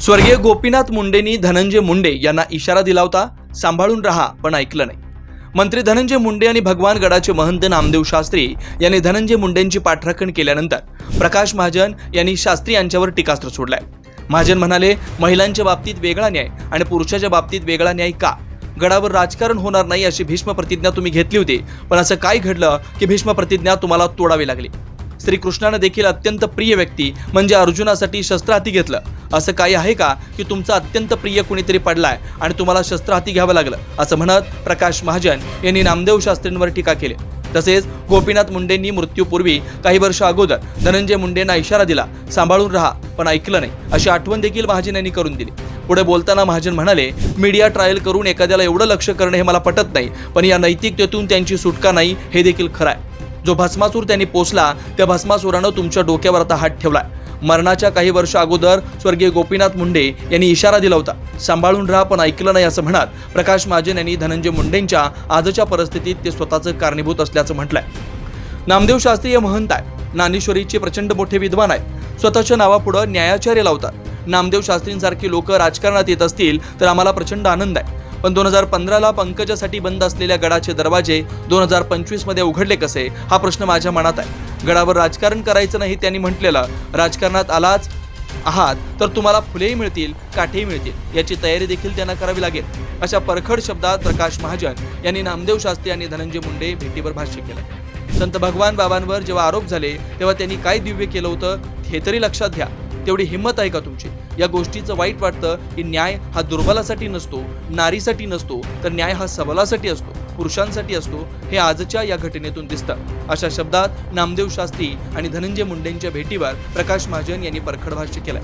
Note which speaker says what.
Speaker 1: स्वर्गीय गोपीनाथ मुंडेंनी धनंजय मुंडे यांना इशारा दिला होता. सांभाळून राहा पण ऐकलं नाही. मंत्री धनंजय मुंडे आणि भगवान गडाचे महंत नामदेव शास्त्री यांनी धनंजय मुंडेंची पाठराखण केल्यानंतर प्रकाश महाजन यांनी शास्त्री यांच्यावर टीकास्त्र सोडलाय. महाजन म्हणाले महिलांच्या बाबतीत वेगळा न्याय आणि पुरुषाच्या बाबतीत वेगळा न्याय का? गडावर राजकारण होणार नाही अशी भीष्म प्रतिज्ञा तुम्ही घेतली होती पण असं काय घडलं की भीष्म प्रतिज्ञा तुम्हाला तोडावी लागली? श्रीकृष्णानं देखील अत्यंत प्रिय व्यक्ती म्हणजे अर्जुनासाठी शस्त्र हाती घेतलं. असं काही आहे का की तुमचा अत्यंत प्रिय कुणीतरी पडलाय आणि तुम्हाला शस्त्र हाती घ्यावं लागलं? असं म्हणत प्रकाश महाजन यांनी नामदेव शास्त्रींवर टीका केली. तसेच गोपीनाथ मुंडेंनी मृत्यूपूर्वी काही वर्ष अगोदर धनंजय मुंडेंना इशारा दिला सांभाळून राहा पण ऐकलं नाही अशी आठवण देखील महाजन यांनी करून दिली. पुढे बोलताना महाजन म्हणाले मीडिया ट्रायल करून एखाद्याला एवढं लक्ष करणे हे मला पटत नाही पण या नैतिकतेतून त्यांची सुटका नाही हे देखील खरं आहे. जो भस्मासूर त्यांनी पोचला त्या भस्मासुरानं तुमच्या डोक्यावर आता हात ठेवलाय. मरणाच्या काही वर्ष अगोदर स्वर्गीय गोपीनाथ मुंडे यांनी इशारा दिला होता. सांभाळून राहा पण ऐकलं नाही असं म्हणत प्रकाश महाजन यांनी धनंजय मुंडेंच्या आजच्या परिस्थितीत ते स्वतःचं कारणीभूत असल्याचं म्हटलंय. नामदेव शास्त्री हे महंत आहे ज्ञानेश्वरीचे प्रचंड मोठे विद्वान आहेत. स्वतःच्या नावापुढं न्यायाचार्य लावतात. नामदेव शास्त्रींसारखी लोक राजकारणात येत असतील तर आम्हाला प्रचंड आनंद आहे. पण दोन हजार पंधराला पंकजासाठी बंद असलेल्या गडाचे दरवाजे दोन हजार पंचवीसमध्ये उघडले कसे? हा प्रश्न माझ्या मनात आहे. गडावर राजकारण करायचं नाही त्यांनी म्हटलेलं. राजकारणात आलाच आहात तर तुम्हाला फुलेही मिळतील काठेही मिळतील. याची तयारी देखील त्यांना करावी लागेल. अशा परखड शब्दात प्रकाश महाजन यांनी नामदेव शास्त्री आणि धनंजय मुंडे भेटीवर भाष्य केलं. संत भगवान बाबांवर जेव्हा आरोप झाले तेव्हा त्यांनी काय दिव्य केलं होतं हे तरी लक्षात घ्या. तेवढी हिंमत आहे का तुमची? या गोष्टीचं वाईट वाटतं की न्याय हा दुर्बलासाठी नसतो नारीसाठी नसतो तर न्याय हा सबलासाठी असतो पुरुषांसाठी असतो हे आजच्या या घटनेतून दिसतं. अशा शब्दात नामदेव शास्त्री आणि धनंजय मुंडेंच्या भेटीवर प्रकाश महाजन यांनी परखड भाष्य केलंय.